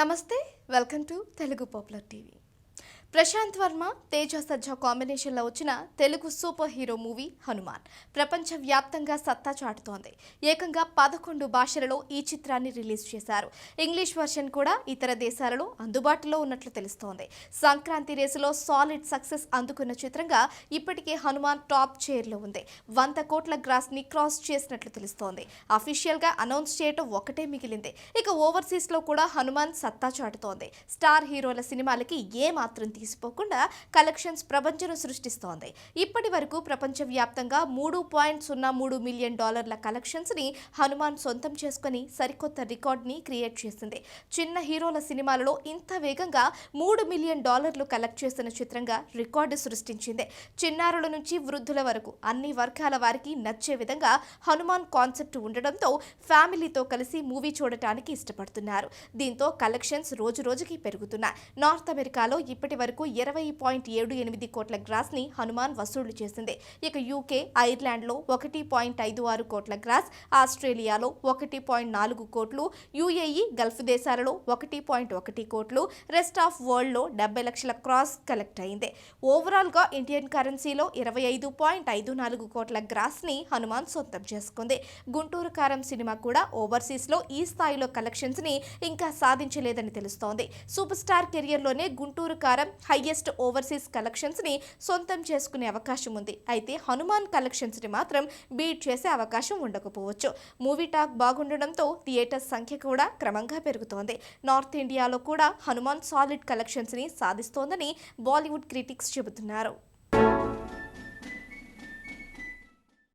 నమస్తే welcome to Telugu popular TV. Prashanth Varma Teja Sajja కాంబినేషన్లో వచ్చిన Telugu super hero movie Hanuman. ప్రపంచ వ్యాప్తంగా సత్తా చాటుతోంది. ఏకంగా పదకొండు భాషలలో ఈ చిత్రాన్ని రిలీజ్ చేశారు. ఇంగ్లీష్ వర్షన్ కూడా ఇతర దేశాలలో అందుబాటులో ఉన్నట్లు తెలుస్తోంది. సంక్రాంతి రేసులో సాలిడ్ సక్సెస్ అందుకున్న చిత్రంగా ఇప్పటికే హనుమాన్ టాప్ చైర్లో ఉంది. వంద కోట్ల గ్రాస్ని క్రాస్ చేసినట్లు తెలుస్తోంది. అఫీషియల్గా అనౌన్స్ చేయటం ఒకటే మిగిలింది. ఇక ఓవర్సీస్లో కూడా హనుమాన్ సత్తా చాటుతోంది. స్టార్ హీరోల సినిమాలకి ఏ మాత్రం తీసిపోకుండా కలెక్షన్స్ ప్రపంచం సృష్టిస్తోంది. ఇప్పటి వరకు ప్రపంచవ్యాప్తంగా మూడు పాయింట్ సున్నా మూడు మిలియన్ డాలర్ల కలెక్షన్స్ని హనుమాన్ సొంతం చేసుకుని సరికొత్త రికార్డ్ని క్రియేట్ చేసింది. చిన్న హీరోల సినిమాలలో ఇంత వేగంగా మూడు మిలియన్ డాలర్లు కలెక్ట్ చేసిన చిత్రంగా రికార్డు సృష్టించింది. చిన్నారుల నుంచి వృద్ధుల వరకు అన్ని వర్గాల వారికి నచ్చే విధంగా హనుమాన్ కాన్సెప్ట్ ఉండడంతో ఫ్యామిలీతో కలిసి మూవీ చూడటానికి ఇష్టపడుతున్నారు. దీంతో కలెక్షన్స్ రోజు రోజుకి పెరుగుతున్నాయి. నార్త్ అమెరికాలో ఇప్పటి వరకు ఇరవై పాయింట్ ఏడు ఎనిమిది కోట్ల గ్రాస్ని హనుమాన్ వసూళ్ళు చేసింది. ఇక యూకే ఐర్లాండ్లో ఒకటి పాయింట్ ఐదు ఆరు కోట్ల గ్రాస్ ఆస్ట్రేలియాలో ఒకటి పాయింట్ నాలుగు కోట్లు యుఏఈ గల్ఫ్ దేశాలలో ఒకటి పాయింట్ ఒకటి కోట్లు రెస్ట్ ఆఫ్ వరల్డ్లో డెబ్బై లక్షల క్రాస్ కలెక్ట్ అయింది. ఓవరాల్గా ఇండియన్ కరెన్సీలో ఇరవై ఐదు పాయింట్ ఐదు నాలుగు కోట్ల గ్రాస్ని హనుమాన్ సొంతం చేసుకుంది. గుంటూరు కారం సినిమా కూడా ఓవర్సీస్లో ఈ స్థాయిలో కలెక్షన్స్ని ఇంకా సాధించలేదని తెలుస్తోంది. సూపర్ స్టార్ కెరియర్లోనే గుంటూరు కారం హైయెస్ట్ ఓవర్సీస్ కలెక్షన్స్ని సొంతం చేసుకునే అవకాశం ఉంది. అయితే హనుమాన్ కలెక్షన్స్ని మాత్రం బీట్ చేసే అవకాశం ఉండకపోవచ్చు. మూవీ టాక్ బాగుండడంతో థియేటర్ సంఖ్య కూడా క్రమంగా పెరుగుతోంది. నార్త్ ఇండియాలో కూడా హనుమాన్ సాలిడ్ కలెక్షన్స్ని సాధిస్తోందని బాలీవుడ్ క్రిటిక్స్ చెబుతున్నారు.